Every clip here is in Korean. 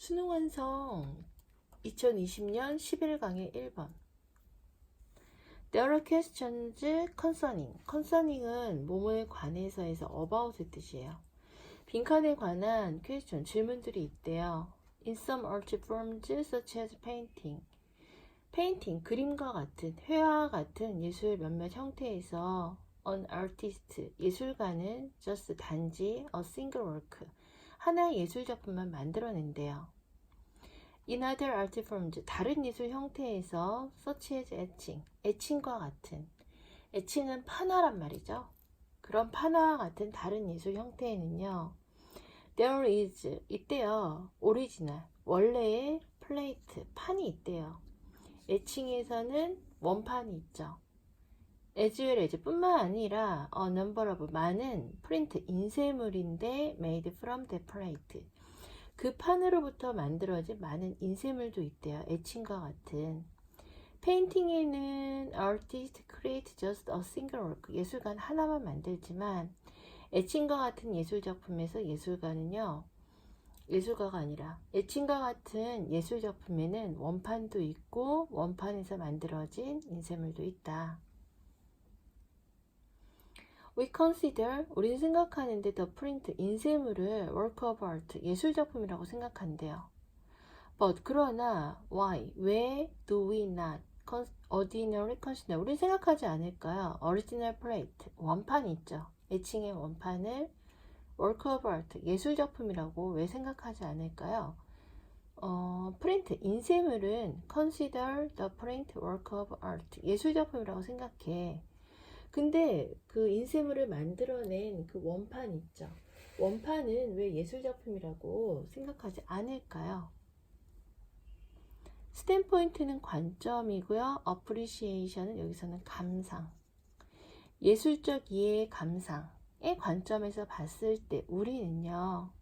수능 완성 2020년 11강의 1번 There are questions concerning. concerning은 뭐뭐에 관해서에서 about의 뜻이에요. 빈칸에 관한 question, 질문들이 있대요. In some art forms such as painting. painting, 그림과 같은, 회화와 같은 예술 몇몇 형태에서 an artist, 예술가는 just 단지 a single work, 하나의 예술 작품만 만들어낸대요. In other art forms, 다른 예술 형태에서 such as etching, 애칭과 같은, 애칭은 판화란 말이죠. 그런 판화와 같은 다른 예술 형태에는요, there is, 있대요. 오리지널, 원래의 플레이트, 판이 있대요. 애칭에서는 원판이 있죠. As well as 뿐만 아니라 a number of 많은 프린트 인쇄물인데 made from plate 그 판으로부터 만들어진 많은 인쇄물도 있대요. 애칭과 같은 페인팅에는 artist create just a single work 예술가는 하나만 만들지만 애칭과 같은 예술 작품에서 예술가는요 예술가가 아니라 애칭과 같은 예술 작품에는 원판도 있고 원판에서 만들어진 인쇄물도 있다. We consider 우리는 생각하는데 the print 인쇄물을 work of art 예술 작품이라고 생각한대요. But 그러나 why 왜 do we not ordinary consider 우리는 생각하지 않을까요? original plate 원판이 있죠. 애칭의 원판을 work of art 예술 작품이라고 왜 생각하지 않을까요? 어, 프린트 인쇄물은 consider the print work of art 예술 작품이라고 생각해. 근데 그 인쇄물을 만들어낸 그 원판 있죠. 원판은 왜 예술 작품이라고 생각하지 않을까요? 스탠포인트는 관점이고요. appreciation은 여기서는 감상. 예술적 이해의 감상의 관점에서 봤을 때 우리는요.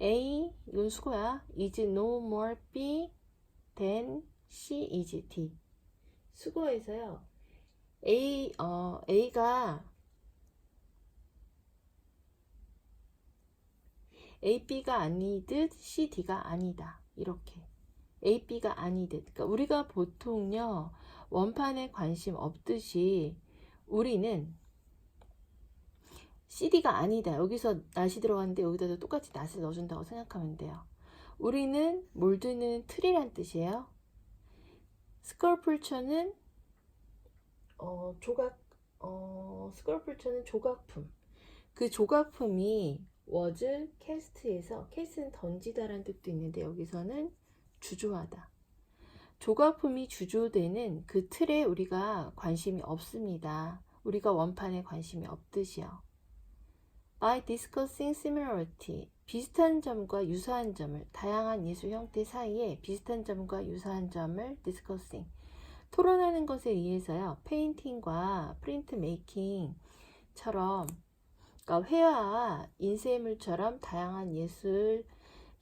A 이건 수고야. is no more B than C is D. 수고에서요. A 어 A가 A, B가 아니듯 C, D가 아니다. 이렇게. A, B가 아니듯. 그러니까 우리가 보통요. 원판에 관심 없듯이 우리는 CD가 아니다. 여기서 낫이 들어갔는데 여기다도 똑같이 낫을 넣어준다고 생각하면 돼요. 우리는 몰드는 틀이란 뜻이에요. 스컬플처는 어, 조각 어, 스컬플처는 조각품. 그 조각품이 was cast에서 cast는 던지다라는 뜻도 있는데 여기서는 주조하다. 조각품이 주조되는 그 틀에 우리가 관심이 없습니다. 우리가 원판에 관심이 없듯이요. By discussing similarity, 비슷한 점과 유사한 점을, 다양한 예술 형태 사이에 비슷한 점과 유사한 점을 discussing, 토론하는 것에 의해서요, 페인팅과 프린트 메이킹처럼, 그러니까 회화와 인쇄물처럼 다양한 예술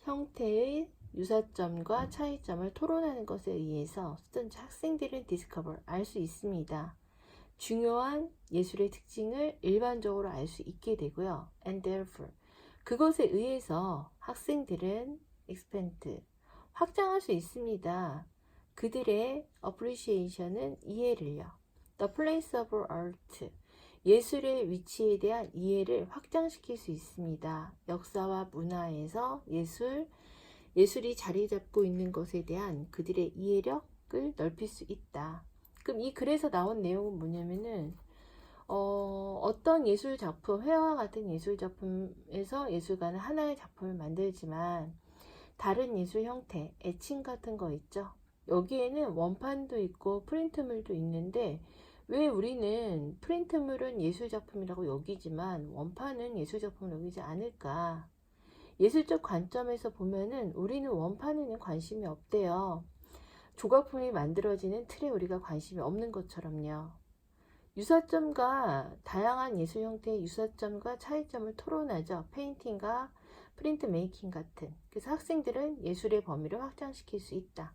형태의 유사점과 차이점을 토론하는 것에 의해서 스턴트 학생들은 디스커버 알수 있습니다. 중요한 예술의 특징을 일반적으로 알 수 있게 되고요. And therefore 그것에 의해서 학생들은 expand 확장할 수 있습니다. 그들의 appreciation은 이해를요. The place of art 예술의 위치에 대한 이해를 확장시킬 수 있습니다. 역사와 문화에서 예술 예술이 자리 잡고 있는 것에 대한 그들의 이해력을 넓힐 수 있다. 그럼 이 글에서 나온 내용은 뭐냐면은 어, 어떤 예술 작품, 회화 같은 예술 작품에서 예술가는 하나의 작품을 만들지만 다른 예술 형태, 애칭 같은 거 있죠. 여기에는 원판도 있고 프린트물도 있는데 왜 우리는 프린트물은 예술 작품이라고 여기지만 원판은 예술 작품을 여기지 않을까? 예술적 관점에서 보면은 우리는 원판에는 관심이 없대요. 조각품이 만들어지는 틀에 우리가 관심이 없는 것처럼요. 유사점과 다양한 예술 형태의 유사점과 차이점을 토론하죠. 페인팅과 프린트 메이킹 같은. 그래서 학생들은 예술의 범위를 확장시킬 수 있다.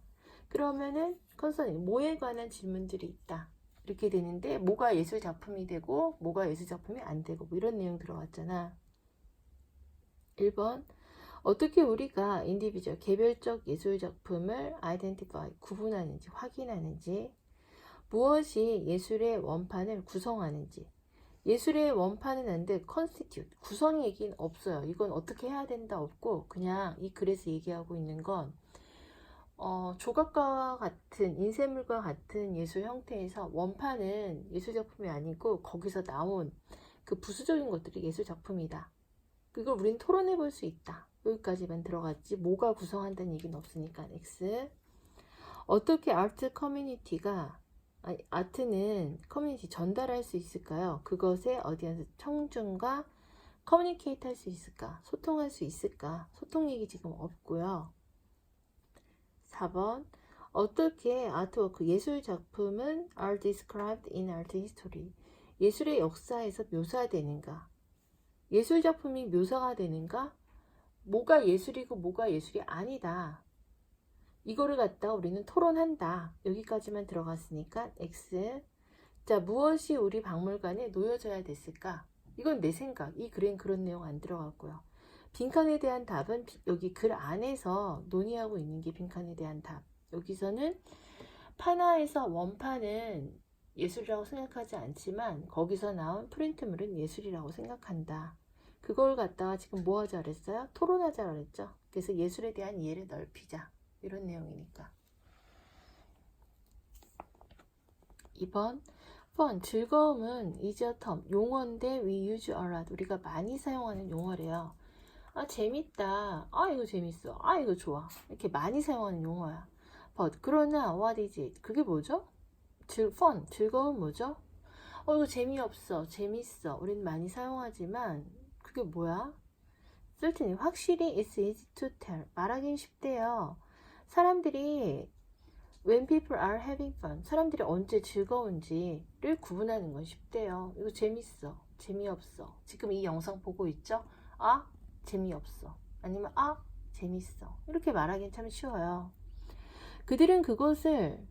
그러면은 컨서닝 뭐에 관한 질문들이 있다. 이렇게 되는데 뭐가 예술 작품이 되고 뭐가 예술 작품이 안 되고 뭐 이런 내용 들어왔잖아. 1번 어떻게 우리가 인디비주얼 개별적 예술 작품을 아이덴티파이 구분하는지 확인하는지 무엇이 예술의 원판을 구성하는지 예술의 원판은 안돼 constitute 구성 얘기는 없어요. 이건 어떻게 해야 된다 없고 그냥 이 글에서 얘기하고 있는 건 어, 조각과 같은 인쇄물과 같은 예술 형태에서 원판은 예술 작품이 아니고 거기서 나온 그 부수적인 것들이 예술 작품이다. 그걸 우린 토론해 볼 수 있다. 여기까지만 들어갔지. 뭐가 구성한다는 얘기는 없으니까. X. 어떻게 아트 커뮤니티가 아니, 아트는 커뮤니티 전달할 수 있을까요? 그것에 어디에서 청중과 커뮤니케이트 할 수 있을까? 소통할 수 있을까? 소통 얘기 지금 없고요. 4번 어떻게 아트워크 예술 작품은 are described in art history 예술의 역사에서 묘사되는가? 예술 작품이 묘사가 되는가? 뭐가 예술이고 뭐가 예술이 아니다. 이거를 갖다 우리는 토론한다. 여기까지만 들어갔으니까 X. 자, 무엇이 우리 박물관에 놓여져야 됐을까? 이건 내 생각. 이 글엔 그런 내용 안 들어갔고요. 빈칸에 대한 답은 비- 여기 글 안에서 논의하고 있는 게 빈칸에 대한 답. 여기서는 파나에서 원판은 예술이라고 생각하지 않지만 거기서 나온 프린트물은 예술이라고 생각한다. 그걸 갖다가 지금 뭐 하자 그랬어요? 토론하자 그랬죠. 그래서 예술에 대한 이해를 넓히자. 이런 내용이니까. 2번 fun 즐거움은 is a term 용어인데 we use a lot 우리가 많이 사용하는 용어래요. 아 재밌다. 아 이거 재밌어. 아 이거 좋아. 이렇게 많이 사용하는 용어야. but 그러나 what is it? 그게 뭐죠? 즐 fun 즐거움 뭐죠? 어 이거 재미없어. 재밌어. 우린 많이 사용하지만 그게 뭐야? certainly 확실히 it's easy to tell 말하긴 쉽대요. 사람들이 when people are having fun 사람들이 언제 즐거운지를 구분하는 건 쉽대요. 이거 재밌어. 재미없어. 지금 이 영상 보고 있죠? 아 재미없어. 아니면 아 재밌어. 이렇게 말하기는 참 쉬워요. 그들은 그것을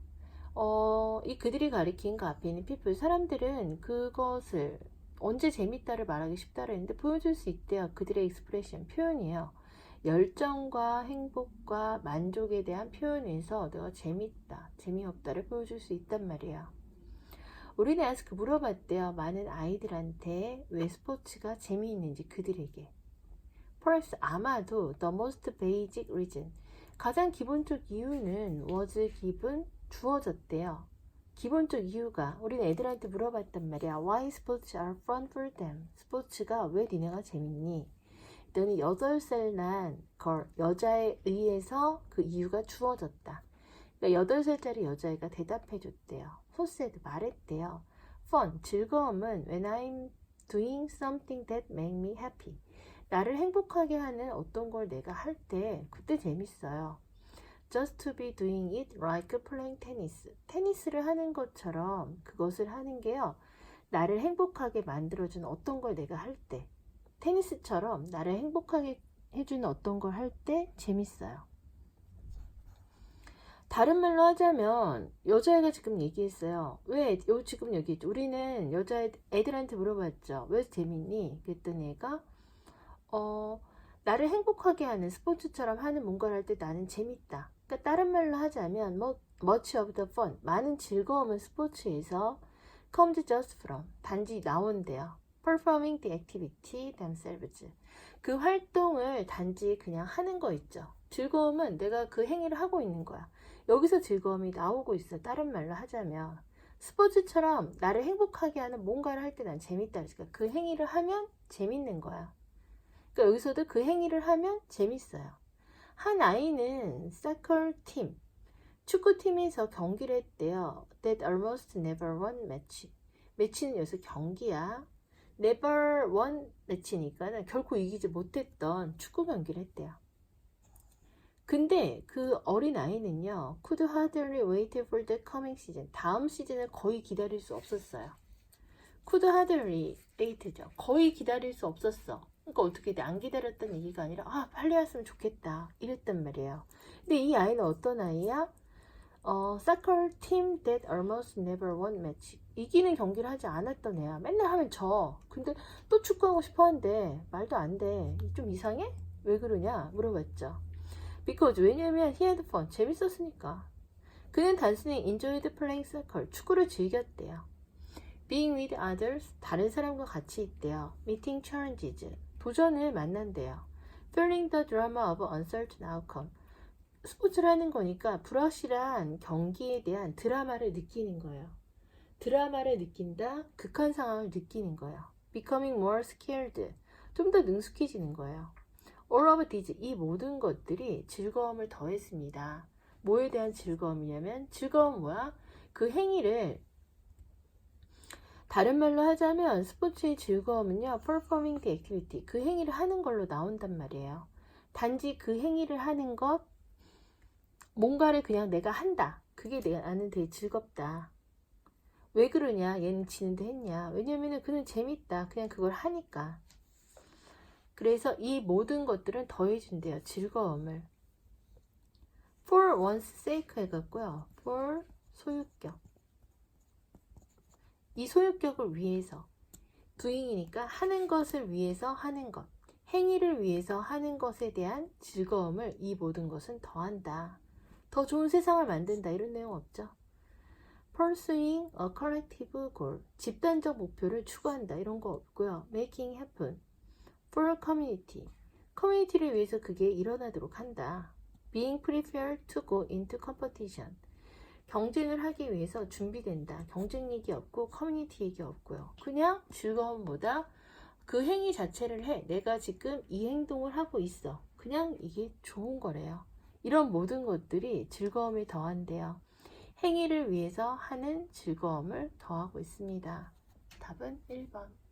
어, 이 그들이 가리킨 그 앞에 있는 people 사람들은 그것을 언제 재밌다를 말하기 쉽다를 했는데 보여줄 수 있대요. 그들의 익스프레션 표현이에요. 열정과 행복과 만족에 대한 표현에서 내가 재밌다, 재미없다를 보여줄 수 있단 말이에요. 우리는 아스크 물어봤대요. 많은 아이들한테 왜 스포츠가 재미있는지 그들에게. Perhaps 아마도 the most basic reason 가장 기본적 이유는 was given 주어졌대요. 기본적 이유가 우리는 애들한테 물어봤단 말이야. Why sports are fun for them? 스포츠가 왜 니네가 재밌니? 그랬더니 8살 난 걸, 여자에 의해서 그 이유가 주어졌다. 그러니까 8살짜리 여자애가 대답해 줬대요. 소스에도 말했대요. fun, 즐거움은 when I'm doing something that make me happy. 나를 행복하게 하는 어떤 걸 내가 할 때 그때 재밌어요. Just to be doing it like playing tennis. 테니스를 하는 것처럼 그것을 하는 게요. 나를 행복하게 만들어주는 어떤 걸 내가 할 때. 테니스처럼 나를 행복하게 해주는 어떤 걸 할 때 재밌어요. 다른 말로 하자면 여자애가 지금 얘기했어요. 왜 요 지금 여기 우리는 여자 애들한테 물어봤죠. 왜 재밌니? 그랬더니 얘가 어 나를 행복하게 하는 스포츠처럼 하는 뭔가를 할 때 나는 재밌다. 그러니까 다른 말로 하자면 뭐 much of the fun 많은 즐거움은 스포츠에서 comes just from 단지 나온대요. performing the activity themselves. 그 활동을 단지 그냥 하는 거 있죠. 즐거움은 내가 그 행위를 하고 있는 거야. 여기서 즐거움이 나오고 있어. 다른 말로 하자면. 스포츠처럼 나를 행복하게 하는 뭔가를 할 때 난 재밌다. 그러니까 그 행위를 하면 재밌는 거야. 그러니까 여기서도 그 행위를 하면 재밌어요. 한 아이는 사커 팀, 축구팀에서 경기를 했대요. That almost never won match. 매치는 여기서 경기야. never won 매치니까 결코 이기지 못했던 축구 경기를 했대요. 근데 그 어린 아이는요, could hardly wait for the coming season. 다음 시즌을 거의 기다릴 수 없었어요. could hardly wait죠. 거의 기다릴 수 없었어. 그러니까 어떻게 돼? 안 기다렸던 얘기가 아니라, 아, 빨리 왔으면 좋겠다. 이랬단 말이에요. 근데 이 아이는 어떤 아이야? 어, soccer team that almost never won match. 이기는 경기를 하지 않았던 애야. 맨날 하면 져. 근데 또 축구하고 싶어 한대. 말도 안 돼. 좀 이상해? 왜 그러냐 물어봤죠. Because 왜냐면 he had fun 재밌었으니까. 그는 단순히 enjoyed playing soccer 축구를 즐겼대요. Being with others 다른 사람과 같이 있대요. Meeting challenges 도전을 만난대요. Feeling the drama of uncertain outcome 스포츠를 하는 거니까 불확실한 경기에 대한 드라마를 느끼는 거예요. 드라마를 느낀다, 극한 상황을 느끼는 거예요. Becoming more skilled 좀 더 능숙해지는 거예요. All of these 이 모든 것들이 즐거움을 더했습니다. 뭐에 대한 즐거움이냐면 즐거움 뭐야? 그 행위를 다른 말로 하자면 스포츠의 즐거움은요, performing the activity. 그 행위를 하는 걸로 나온단 말이에요. 단지 그 행위를 하는 것, 뭔가를 그냥 내가 한다. 그게 내가 나는 되게 즐겁다. 왜 그러냐? 얘는 지는데 했냐? 왜냐면은 그는 재밌다. 그냥 그걸 하니까. 그래서 이 모든 것들은 더해준대요. 즐거움을. for one's sake 해갖고요. for 소유격. 이 소유격을 위해서. doing이니까 하는 것을 위해서 하는 것. 행위를 위해서 하는 것에 대한 즐거움을 이 모든 것은 더한다. 더 좋은 세상을 만든다. 이런 내용 없죠. pursuing a collective goal. 집단적 목표를 추구한다. 이런 거 없고요. making happen. for a community. 커뮤니티를 위해서 그게 일어나도록 한다. being prepared to go into competition. 경쟁을 하기 위해서 준비된다. 경쟁 얘기 없고 커뮤니티 얘기 없고요. 그냥 즐거움보다 그 행위 자체를 해. 내가 지금 이 행동을 하고 있어. 그냥 이게 좋은 거래요. 이런 모든 것들이 즐거움을 더한대요. 행위를 위해서 하는 즐거움을 더하고 있습니다. 답은 1번.